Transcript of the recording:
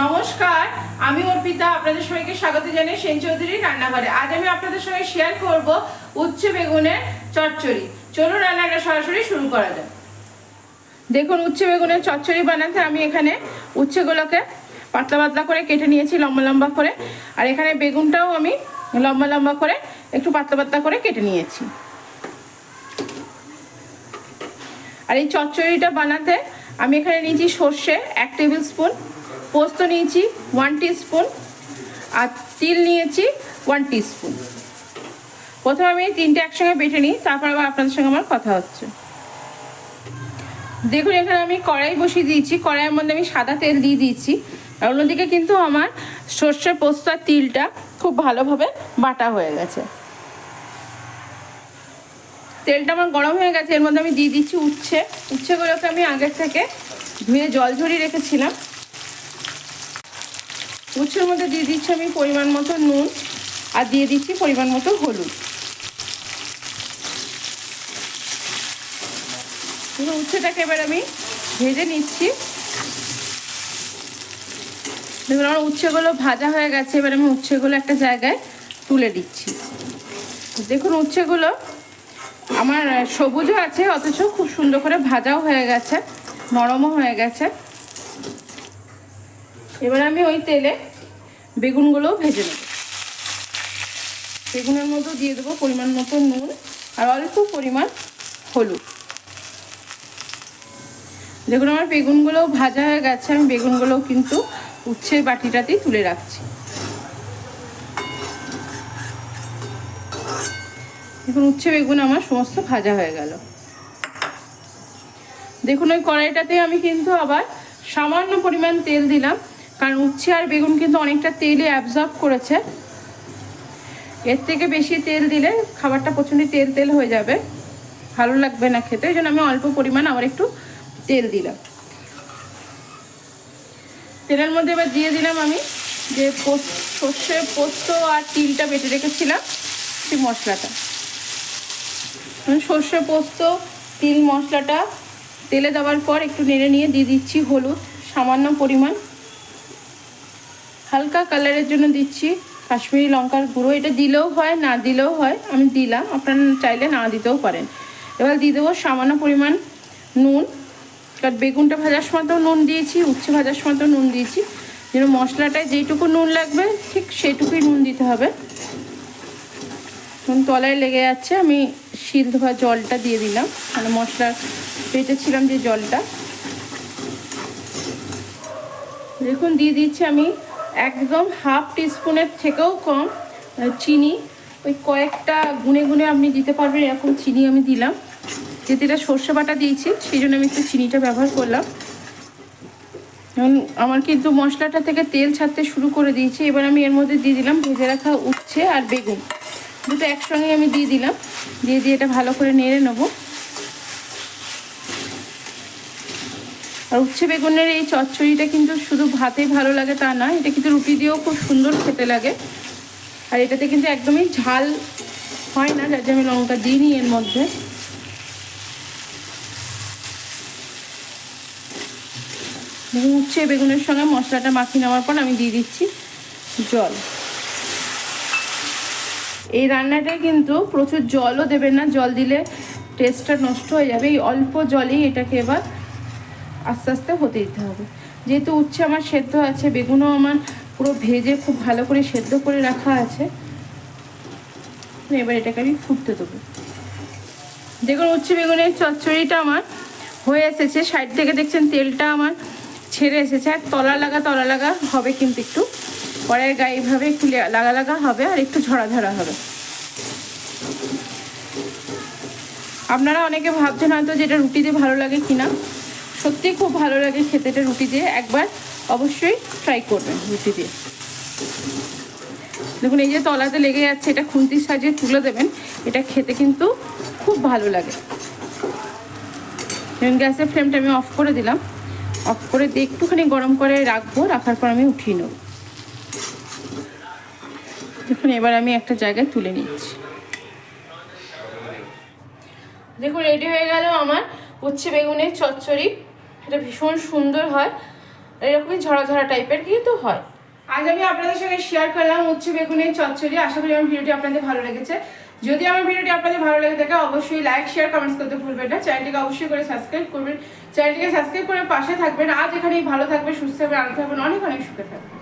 নমস্কার, আমি অর্পিতা, আপনাদের সবাইকে স্বাগত জানাই সেন চৌধুরীর রান্নাঘরে। আজ আমি আপনাদের সঙ্গে শেয়ার করব উচ্ছে বেগুনের চচ্চড়ি। চলুন রান্নাটা সরাসরি শুরু করা যাক। দেখুন, উচ্ছে বেগুনের চচ্চড়ি বানাতে আমি এখানে উচ্ছেগুলোকে পাতলা পাতলা করে কেটে নিয়েছি, লম্বা লম্বা করে। আর এখানে বেগুনটাও আমি লম্বা লম্বা করে একটু পাতলা পাতলা করে কেটে নিয়েছি। আর এই চচ্চড়িটা বানাতে আমি এখানে নিয়েছি সর্ষে এক টেবিল স্পুন, পোস্ত নিয়েছি ওয়ান স্পুন আর তিল নিয়েছি ওয়ান স্পুন প্রথমে আমি তিনটে একসঙ্গে বেটে নিই, তারপর আবার আপনাদের সঙ্গে আমার কথা হচ্ছে। দেখুন, এখানে আমি কড়াই বসিয়ে দিয়েছি, কড়াইয়ের মধ্যে আমি সাদা তেল দিয়ে দিয়েছি। আর অন্যদিকে কিন্তু আমার সর্ষে, পোস্ত আর তিলটা খুব ভালোভাবে বাটা হয়ে গেছে। তেলটা আমার গরম হয়ে গেছে, এর মধ্যে আমি দিয়ে দিচ্ছি উচ্ছে। উচ্ছেগুলোকে আমি আগের থেকে ধুয়ে জল ঝরিয়ে রেখেছিলাম। উচ্ছের মধ্যে দিয়ে দিচ্ছি আমি পরিমাণ মতো নুন আর দিয়ে দিচ্ছি পরিমাণ মতো হলুদ। উচ্ছেটাকে এবার আমি ভেজে নিচ্ছি। দেখুন, আমার উচ্ছেগুলো ভাজা হয়ে গেছে, এবার আমি উচ্ছেগুলো একটা জায়গায় তুলে দিচ্ছি। দেখুন, উচ্ছেগুলো আমার সবুজও আছে, অথচ খুব সুন্দর করে ভাজাও হয়ে গেছে, নরমও হয়ে গেছে। এবার আমি ওই তেলে বেগুনগুলোও ভেজে নেব। বেগুনের মধ্যে দিয়ে দেবো পরিমাণ মতো নুন আর অল্প পরিমাণ হলুদ। দেখুন, আমার বেগুনগুলোও ভাজা হয়ে গেছে, আমি বেগুনগুলোও কিন্তু উচ্ছের বাটিটাতেই তুলে রাখছি। দেখুন উচ্ছে বেগুন আমার সমস্ত ভাজা হয়ে গেল। দেখুন, ওই কড়াইটাতে আমি কিন্তু আবার সামান্য পরিমাণ তেল দিলাম, কারণ উচ্ছে আর বেগুন কিন্তু অনেকটা তেলে অ্যাবজর্ব করেছে। এর থেকে বেশি তেল দিলে খাবারটা প্রচণ্ড তেল তেল হয়ে যাবে। ভালো লাগবে না খেতে ওই জন্য আমি অল্প পরিমাণ আবার একটু তেল দিলাম। তেলের মধ্যে এবার দিয়ে দিলাম আমি যে সর্ষে পোস্ত আর তিলটা বেটে রেখেছিলাম, সেই মশলাটা। সর্ষে পোস্ত, তিল মশলাটা, তেলে দেওয়ার পর একটু নেড়ে নিয়ে দিয়ে দিচ্ছি হলুদ, সামান্য পরিমাণ। হালকা কালারের জন্য দিচ্ছি কাশ্মীরি লঙ্কার গুঁড়ো। এটা দিলেও হয়, না দিলেও হয়, আমি দিলাম। আপনারা চাইলে না দিতেও পারেন। এবার দিয়ে দেবো সামান্য পরিমাণ নুন। কারণ বেগুনটা ভাজার সময় নুন দিয়েছি, উচ্ছে ভাজার সময় তো নুন দিয়েছি। যেন মশলাটায় যেইটুকু নুন লাগবে, ঠিক সেইটুকুই নুন দিতে হবে। নুন তলায় লেগে যাচ্ছে, আমি শিল ধোয়া জলটা দিয়ে দিলাম। মানে মশলা বেটেছিলাম যে জলটা। দেখুন, দিয়ে দিচ্ছি আমি একদম হাফ টিস্পুনের থেকেও কম চিনি। ওই কয়েকটা গুনে গুনে আপনি দিতে পারবেন, এরকম চিনি আমি দিলাম। যেহেতু এটা সর্ষে বাটা দিয়েছি, সেই জন্য আমি একটু চিনিটা ব্যবহার করলাম। এখন আমার কিন্তু মশলাটা থেকে তেল ছাড়তে শুরু করে দিয়েছি। এবার আমি এর মধ্যে দিয়ে দিলাম, ভেজে রাখা উচ্ছে আর বেগুন। দুটো একসঙ্গে আমি দিয়ে দিলাম। দিয়ে দিয়ে এটা ভালো করে নেড়ে নেব। আর উচ্ছে বেগুনের এই চচ্চড়িটা কিন্তু শুধু ভাতেই ভালো লাগে তা নয়, এটা কিন্তু রুটি দিয়েও খুব সুন্দর খেতে লাগে। আর এটাতে কিন্তু একদমই ঝাল হয় না, যার আমি লঙ্কা দিইনি এর মধ্যে। উচ্ছে বেগুনের সঙ্গে মশলাটা মাখিয়ে নেওয়ার পর আমি দিয়ে দিচ্ছি জল। এই রান্নাটায় কিন্তু প্রচুর জলও দেবেন না, জল দিলে টেস্টটা নষ্ট হয়ে যাবে। এই অল্প জলেই এটাকে এবার আস্তে আস্তে হতে দিতে হবে। যেহেতু উচ্ছে আমার সেদ্ধ আছে, বেগুনও আমার পুরো ভেজে খুব ভালো করে সেদ্ধ করে রাখা আছে, এবার এটাকে আমি ফুটতে দেবো। দেখুন, উচ্ছে বেগুনের চচ্চড়িটা আমার হয়ে এসেছে। সাইড থেকে দেখছেন তেলটা আমার ছেড়ে এসেছে। আর তলা লাগা তলা লাগা হবে কিন্তু একটু। পরের গায়ে এইভাবে একটু লাগা লাগা হবে আর একটু ঝরা ঝরা হবে। আপনারা অনেকে ভাবছেন হয়তো যেটা রুটি দিয়ে ভালো লাগে কিনা। সত্যি খুব ভালো লাগে খেতে এটা রুটি দিয়ে। একবার অবশ্যই ট্রাই করবেন রুটি দিয়ে। দেখুন, এই যে তলাতে লেগে যাচ্ছে, এটা খুন্তির সাজে তুলে দেবেন। এটা খেতে কিন্তু খুব ভালো লাগে। গ্যাসের ফ্লেমটা আমি অফ করে দিলাম। অফ করে দিয়ে একটুখানি গরম করে রাখব, রাখার পর আমি উঠিয়ে নেব। দেখুন, এবার আমি একটা জায়গায় তুলে নিচ্ছি। দেখুন রেডি হয়ে গেল আমার উচ্ছে বেগুনের চচ্চড়ি। এটা ভীষণ সুন্দর হয়। এরকমই ঝরা ঝরা টাইপের কিন্তু হয়। আজ আমি আপনাদের সঙ্গে শেয়ার করলাম উচ্ছে বেগুনের চচ্চড়ি। আশা করি আমার ভিডিওটি আপনাদের ভালো লেগেছে। যদি আমার ভিডিওটি আপনাদের ভালো লেগে থাকে, অবশ্যই লাইক শেয়ার কমেন্টস করতে ভুলবেন না। চ্যানেলটিকে অবশ্যই করে সাবস্ক্রাইব করবেন। চ্যানেলটিকে সাবস্ক্রাইব করে পাশে থাকবেন। আজ এখানেই ভালো থাকবে সুস্থ থাকবেন, আনন্দ থাকবেন। অনেক অনেক সুখে থাকবেন